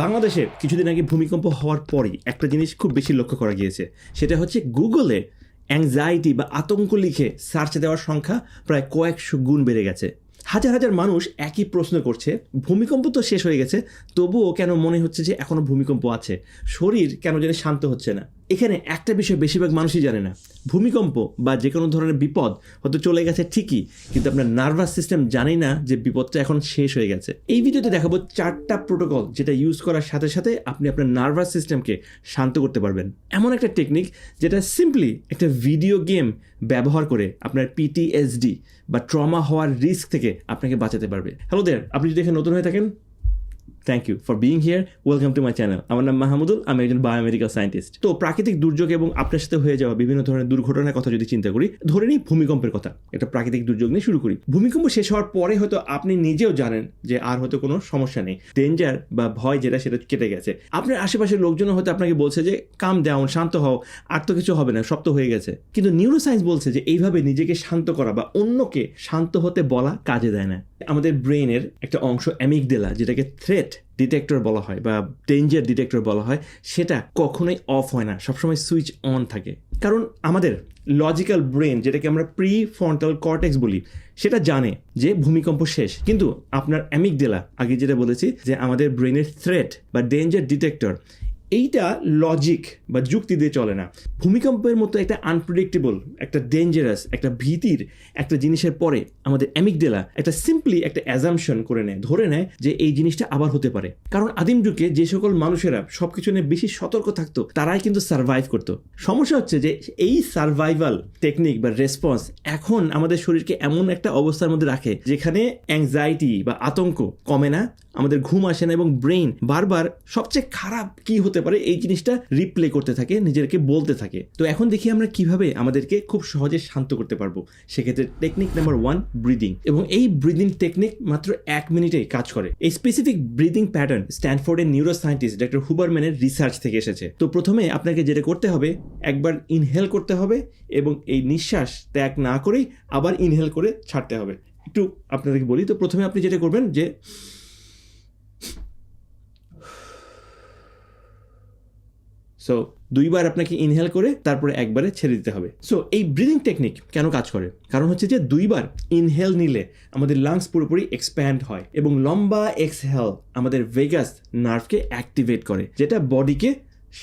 বাংলাদেশে কিছুদিন আগে ভূমিকম্প হওয়ার পরই একটা জিনিস খুব বেশি লক্ষ্য করা গিয়েছে। সেটা হচ্ছে গুগলে অ্যাংজাইটি বা আতঙ্ক লিখে সার্চ দেওয়ার সংখ্যা প্রায় কয়েকশো গুণ বেড়ে গেছে। হাজার হাজার মানুষ একই প্রশ্ন করছে, ভূমিকম্প তো শেষ হয়ে গেছে, তবুও কেন মনে হচ্ছে যে এখনও ভূমিকম্প আছে? শরীর কেন যেন শান্ত হচ্ছে না। এখানে একটা বিষয় বেশিরভাগ মানুষই জানে না। ভূমিকম্প বা যে কোনো ধরনের বিপদ হয়তো চলে গেছে ঠিকই, কিন্তু আপনার নার্ভাস সিস্টেম জানেই না যে বিপদটা এখন শেষ হয়ে গেছে। এই ভিডিওতে দেখাবো চারটা প্রোটোকল যেটা ইউজ করার সাথে সাথে আপনি আপনার নার্ভাস সিস্টেমকে শান্ত করতে পারবেন। এমন একটা টেকনিক যেটা সিম্পলি একটা ভিডিও গেম ব্যবহার করে আপনার পিটিএসডি বা ট্রমা হওয়ার রিস্ক থেকে আপনাকে বাঁচাতে পারবে। হ্যালো দের আপনি যদি এখানে নতুন হয়ে থাকেন thank you for being here welcome to my channel আমার নাম মাহমুদুল, আমি একজন বায়োমেডিক্যাল সায়েন্টিস্ট তো প্রাকৃতিক দুর্যোগ এবং আপনার সাথে হয়ে যাওয়া বিভিন্ন ধরনের দুর্ঘটনার কথা যদি চিন্তা করি, ধরে নিই ভূমিকম্পের কথা। একটা প্রাকৃতিক দুর্যোগ নিয়ে শুরু করি। ভূমিকম্প শেষ হওয়ার পরে হয়তো আপনি নিজেও জানেন যে আর হয়তো কোনো সমস্যা নেই। ডেঞ্জার বা ভয় যেটা, সেটা কেটে গেছে। আপনার আশেপাশের লোকজন হয়তো আপনাকে বলছে যে কাম ডাউন শান্ত হও, আর তো কিছু হবে না, সব হয়ে গেছে। কিন্তু নিউরো নিউরোসায়েন্স বলছে যে, এইভাবে নিজেকে শান্ত করা বা অন্যকে শান্ত হতে বলা কাজে দেয় না। আমাদের ব্রেনের একটা অংশ অ্যামিকডেলা যেটাকে থ্রেট ডিটেক্টর বলা হয় বা ডেঞ্জার ডিটেক্টর বলা হয়, সেটা কখনোই অফ হয় না, সবসময় সুইচ অন থাকে। কারণ আমাদের লজিক্যাল ব্রেন যেটাকে আমরা প্রি ফ্রন্টাল কর্টেক্স বলি, সেটা জানে যে ভূমিকম্প শেষ। কিন্তু আপনার অ্যামিক অ্যামিকডেলা আগে যেটা বলেছি, যে আমাদের ব্রেনের থ্রেট বা ডেঞ্জার ডিটেক্টর এইটা লজিক বা যুক্তি দিয়ে চলে না। ভূমিকম্পের মতো একটা আনপ্রেডিক্টেবল একটা ডেঞ্জারাস একটা ভীতির একটা জিনিসের পরে আমাদের অ্যামিকডেলা একটা সিম্পলি একটা অ্যাজামশন করে নেয়, ধরে নেয় যে এই জিনিসটা আবার হতে পারে। কারণ আদিম যুগে যে সকল মানুষেরা সব কিছু নিয়ে বেশি সতর্ক থাকতো, তারাই কিন্তু সার্ভাইভ করতো। সমস্যা হচ্ছে যে এই সার্ভাইভাল টেকনিক বা রেসপন্স এখন আমাদের শরীরকে এমন একটা অবস্থার মধ্যে রাখে যেখানে অ্যাংজাইটি বা আতঙ্ক কমে না, আমাদের ঘুম আসে না এবং ব্রেন বারবার সবচেয়ে খারাপ কি হতে পারে, এই জিনিসটা রিপ্লে করতে থাকে নিজেকে বলতে থাকে। তো এখন দেখি আমরা কীভাবে আমাদেরকে খুব সহজে শান্ত করতে পারব। সেক্ষেত্রে টেকনিক নাম্বার ওয়ান ব্রিদিং এবং এই ব্রিদিং টেকনিক মাত্র এক মিনিটে কাজ করে। এই স্পেসিফিক ব্রিদিং প্যাটার্ন স্ট্যানফোর্ডের নিউরো সায়েন্টিস্ট ডক্টর হুবারম্যানের রিসার্চ থেকে এসেছে। তো প্রথমে আপনাকে যেটা করতে হবে, একবার ইনহেল করতে হবে এবং এই নিঃশ্বাস ত্যাগ না করেই আবার ইনহেল করে ছাড়তে হবে। একটু আপনাদেরকে বলি, তো প্রথমে আপনি যেটা করবেন যে সো দুইবার আপনাকে ইনহেল করে তারপরে একবারে ছেড়ে দিতে হবে। সো এই ব্রিদিং টেকনিক কেন কাজ করে? কারণ হচ্ছে যে দুইবার ইনহেল নিলে আমাদের লাংস পুরোপুরি এক্সপ্যান্ড হয় এবং লম্বা এক্সহেল আমাদের ভেগাস নার্ভকে অ্যাক্টিভেট করে, যেটা বডিকে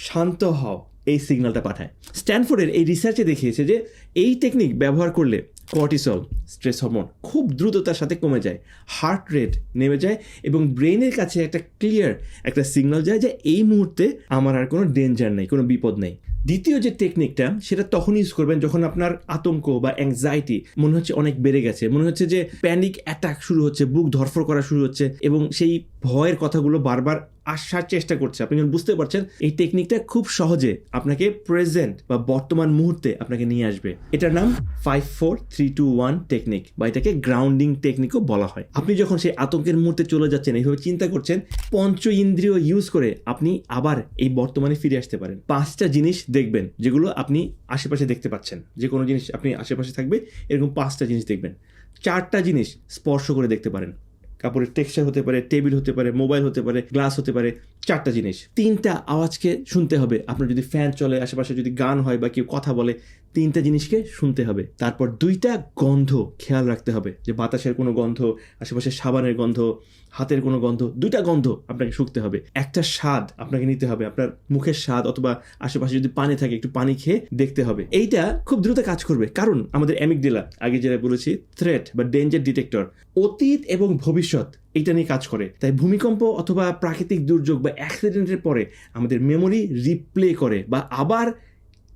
শান্ত হও এই সিগন্যালটা পাঠায়। স্ট্যানফোর্ডের এই রিসার্চে দেখিয়েছে যে এই টেকনিক ব্যবহার করলে কর্টিসল, স্ট্রেস হরমোন, খুব দ্রুততার সাথে কমে যায়। হার্ট রেট নেমে যায় এবং ব্রেনের কাছে একটা ক্লিয়ার একটা সিগন্যাল যায় যে এই মুহূর্তে আমার আর কোনো ডেঞ্জার নেই, কোনো বিপদ নেই। দ্বিতীয় যে টেকনিকটা, সেটা তখন ইউজ করবেন যখন আপনার আতঙ্ক বা অ্যাংজাইটি মনে হচ্ছে অনেক বেড়ে গেছে। মনে হচ্ছে যে প্যানিক অ্যাটাক শুরু হচ্ছে, বুক ধরফর করা শুরু হচ্ছে এবং সেই ভয়ের কথাগুলো বারবার আসার চেষ্টা করছে। আপনি যখন বুঝতে পারছেন, এই টেকনিকটা খুব সহজে আপনাকে প্রেজেন্ট বা বর্তমান মুহূর্তে আপনাকে নিয়ে আসবে। এটার নাম five four three two one technique বা এটাকে গ্রাউন্ডিং টেকনিকও বলা হয়। আপনি যখন সেই আতঙ্কের মুহূর্তে চলে যাচ্ছেন, এইভাবে চিন্তা করছেন পঞ্চ ইন্দ্রিয় ইউজ করে আপনি আবার এই বর্তমানে ফিরে আসতে পারেন। পাঁচটা জিনিস দেখবেন যেগুলো আপনি আশেপাশে দেখতে পাচ্ছেন। যে কোনো জিনিস আপনি আশেপাশে থাকবে, এরকম পাঁচটা জিনিস দেখবেন। চারটা জিনিস স্পর্শ করে দেখতে পারেন। কাপড়ের টেক্সচার হতে পারে টেবিল হতে পারে মোবাইল হতে পারে গ্লাস হতে পারে। চারটা জিনিস। তিনটা আওয়াজকে শুনতে হবে। আপনার যদি ফ্যান চলে, আশেপাশে যদি গান হয় বা কেউ কথা বলে, তিনটা জিনিসকে শুনতে হবে। তারপর দুইটা গন্ধ খেয়াল রাখতে হবে। যে বাতাসের কোনো গন্ধ, আশেপাশে সাবানের গন্ধ, হাতের কোনো গন্ধ, দুইটা গন্ধ আপনাকে শুকতে হবে। একটা স্বাদ আপনাকে নিতে হবে। আপনার মুখের স্বাদ অথবা আশেপাশে যদি পানি থাকে, একটু পানি খেয়ে দেখতে হবে। এইটা খুব দ্রুত কাজ করবে। কারণ আমাদের অ্যামিকডেলা আগে যেটা বলেছি থ্রেট বা ডেঞ্জার ডিটেক্টর অতীত এবং ভবিষ্যৎ এইটা নিয়ে কাজ করে। তাই ভূমিকম্প অথবা প্রাকৃতিক দুর্যোগ বা অ্যাক্সিডেন্টের পরে আমাদের মেমোরি রিপ্লে করে বা আবার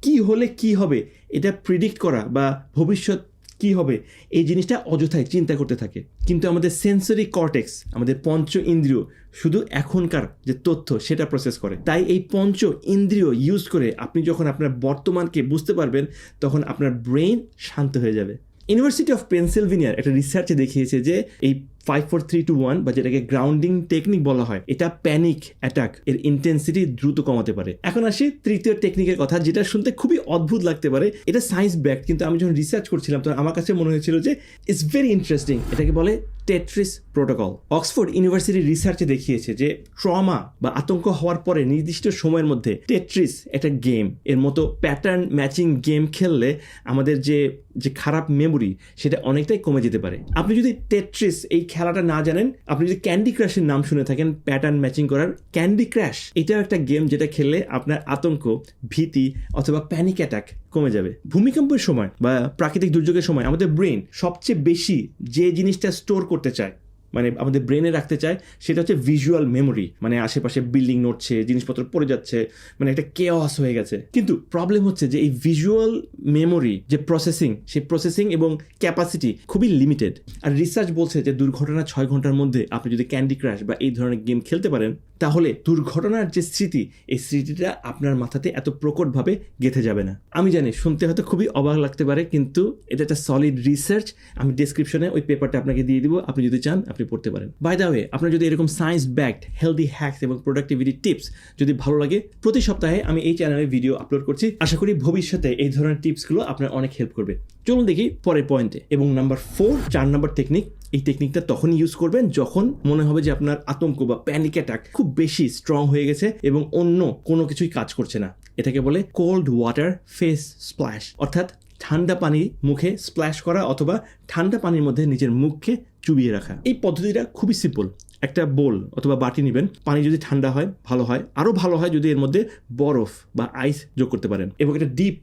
কি হলে কি হবে, এটা প্রিডিক্ট করা বা ভবিষ্যৎ কি হবে, এই জিনিসটা অযথায় চিন্তা করতে থাকে। কিন্তু আমাদের সেন্সরি কর্টেক্স আমাদের পঞ্চ ইন্দ্রিয় শুধু এখনকার যে তথ্য সেটা প্রসেস করে। তাই এই পঞ্চ ইন্দ্রিয় ইউজ করে আপনি যখন আপনার বর্তমানকে বুঝতে পারবেন, তখন আপনার ব্রেন শান্ত হয়ে যাবে। ইউনিভার্সিটি অফ পেনসিলভেনিয়ার একটা রিসার্চে দেখিয়েছে যে এই five four three two one বা যেটাকে গ্রাউন্ডিং টেকনিক বলা হয়, এটা প্যানিক অ্যাটাক এর ইন্টেন্সিটি দ্রুত কমাতে পারে। এখন আসি তৃতীয় টেকনিকের কথা, যেটা শুনতে খুবই অদ্ভুত লাগতে পারে। এটা সায়েন্স ব্যাক কিন্তু আমি যখন রিসার্চ করছিলাম, তখন আমার কাছে মনে হয়েছিল যে ইটস ভেরি ইন্টারেস্টিং এটাকে বলে টেট্রিস প্রোটোকল অক্সফোর্ড ইউনিভার্সিটির রিসার্চে দেখিয়েছে যে ট্রমা বা আতঙ্ক হওয়ার পরে নির্দিষ্ট সময়ের মধ্যে টেট্রিস একটা গেম এর মতো প্যাটার্ন ম্যাচিং গেম খেললে আমাদের যে যে খারাপ মেমোরি সেটা অনেকটাই কমে যেতে পারে। আপনি যদি টেট্রিস এই খেলাটা না জানেন, আপনি যদি ক্যান্ডি ক্র্যাশের নাম শুনে থাকেন প্যাটার্ন ম্যাচিং করার ক্যান্ডি ক্র্যাশ এটাও একটা গেম যেটা খেললে আপনার আতঙ্ক, ভীতি অথবা প্যানিক অ্যাটাক কমে যাবে। ভূমিকম্পের সময় বা প্রাকৃতিক দুর্যোগের সময় আমাদের ব্রেন সবচেয়ে বেশি যে জিনিসটা স্টোর করতে চায় মানে আমাদের ব্রেনে রাখতে চায়, সেটা হচ্ছে ভিজুয়াল মেমোরি মানে আশেপাশে বিল্ডিং নড়ছে, জিনিসপত্র পড়ে যাচ্ছে মানে একটা কেওয়াস হয়ে গেছে। কিন্তু প্রবলেম হচ্ছে যে এই ভিজুয়াল মেমোরি যে প্রসেসিং সেই প্রসেসিং এবং ক্যাপাসিটি খুবই লিমিটেড আর রিসার্চ বলছে যে দুর্ঘটনা ছয় ঘণ্টার মধ্যে আপনি যদি ক্যান্ডি ক্রাশ বা এই ধরনের গেম খেলতে পারেন, তাহলে দুর্ঘটনার যে স্মৃতি, এই স্মৃতিটা আপনার মাথাতে এত প্রকটভাবে গেঁথে যাবে না। আমি জানি, শুনতে হয়তো খুবই অবাক লাগতে পারে, কিন্তু এটা একটা সলিড রিসার্চ আমি ডিসক্রিপশনে ওই পেপারটা আপনাকে দিয়ে দিব। আপনি যদি চান আপনি পড়তে পারেন। বাই দা ওয়ে আপনার যদি এরকম সায়েন্স ব্যাকড হেলদি হ্যাকস এবং প্রোডাক্টিভিটি টিপস যদি ভালো লাগে, প্রতি সপ্তাহে আমি এই চ্যানেলে ভিডিও আপলোড করছি। আশা করি ভবিষ্যতে এই ধরনের টিপসগুলো আপনার অনেক হেল্প করবে। চলুন দেখি পরের পয়েন্টে এবং নাম্বার ফোর চার নাম্বার টেকনিক এই টেকনিকটা তখনই ইউজ করবেন যখন মনে হবে যে আপনার আতঙ্ক বা প্যানিক অ্যাটাক খুব বেশি স্ট্রং হয়ে গেছে এবং অন্য কোনো কিছুই কাজ করছে না। এটাকে বলে কোল্ড ওয়াটার ফেস স্প্ল্যাশ অর্থাৎ ঠান্ডা পানি মুখে স্প্ল্যাশ করা অথবা ঠান্ডা পানির মধ্যে নিজের মুখকে চুবিয়ে রাখা। এই পদ্ধতিটা খুবই সিম্পল একটা বোল অথবা বাটি নেবেন। পানি যদি ঠান্ডা হয়, ভালো হয়। আরও ভালো হয় যদি এর মধ্যে বরফ বা আইস যোগ করতে পারেন। এবং একটা ডিপ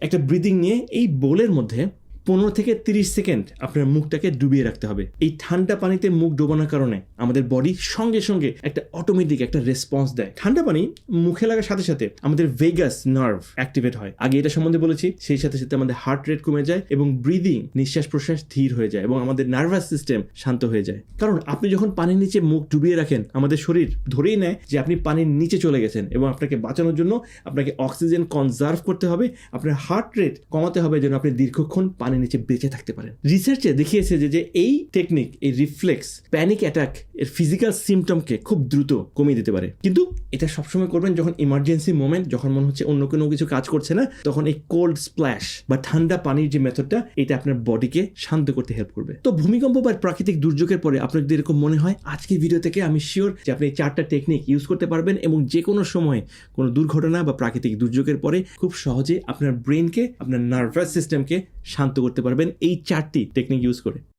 একটা ব্রিদিং নিয়ে এই বোলের মধ্যে পনেরো থেকে তিরিশ সেকেন্ড আপনার মুখটাকে ডুবিয়ে রাখতে হবে। এই ঠান্ডা পানিতে মুখ ডোবানোর কারণে আমাদের বডি সঙ্গে সঙ্গে একটা অটোমেটিক একটা রেসপন্স দেয়। ঠান্ডা পানি মুখে লাগার সাথে সাথে আমাদের ভেগাস নার্ভ অ্যাক্টিভেট হয়। আগে এটা সম্বন্ধে বলেছি, সেই সাথে সাথে আমাদের হার্ট রেট কমে যায় এবং ব্রিদিং নিঃশ্বাস প্রশ্বাস ধীর হয়ে যায় এবং আমাদের নার্ভাস সিস্টেম শান্ত হয়ে যায়। কারণ আপনি যখন পানির নিচে মুখ ডুবিয়ে রাখেন, আমাদের শরীর ধরেই নেয় যে আপনি পানির নিচে চলে গেছেন এবং আপনাকে বাঁচানোর জন্য আপনাকে অক্সিজেন কনজার্ভ করতে হবে, আপনার হার্ট রেট কমাতে হবে যেন আপনি দীর্ঘক্ষণ পানির নিচে বেঁচে থাকতে পারেন। রিসার্চে দেখিয়েছে যে এই টেকনিক এই রিফ্লেক্স প্যানিক অ্যাটাক এর ফিজিক্যাল সিমটমকে খুব দ্রুত কমিয়ে দিতে পারে। কিন্তু এটা সবসময় করবেন যখন ইমার্জেন্সি মোমেন্ট যখন মনে হচ্ছে অন্য কোনো কিছু কাজ করছে না, তখন এই কোল্ড স্প্ল্যাশ বা ঠান্ডা পানির যে মেথডটা এটা আপনার বডিকে শান্ত করতে হেল্প করবে। তো ভূমিকম্প বা প্রাকৃতিক দুর্যোগের পরে আপনার যদি এরকম মনে হয় আজকের ভিডিও থেকে আমি শিওর যে আপনি এই চারটা টেকনিক ইউজ করতে পারবেন এবং যে কোনো সময় কোনো দুর্ঘটনা বা প্রাকৃতিক দুর্যোগের পরে খুব সহজে আপনার ব্রেনকে আপনার নার্ভাস সিস্টেমকে শান্ত করতে পারবেন এই চারটি টেকনিক ইউজ করে।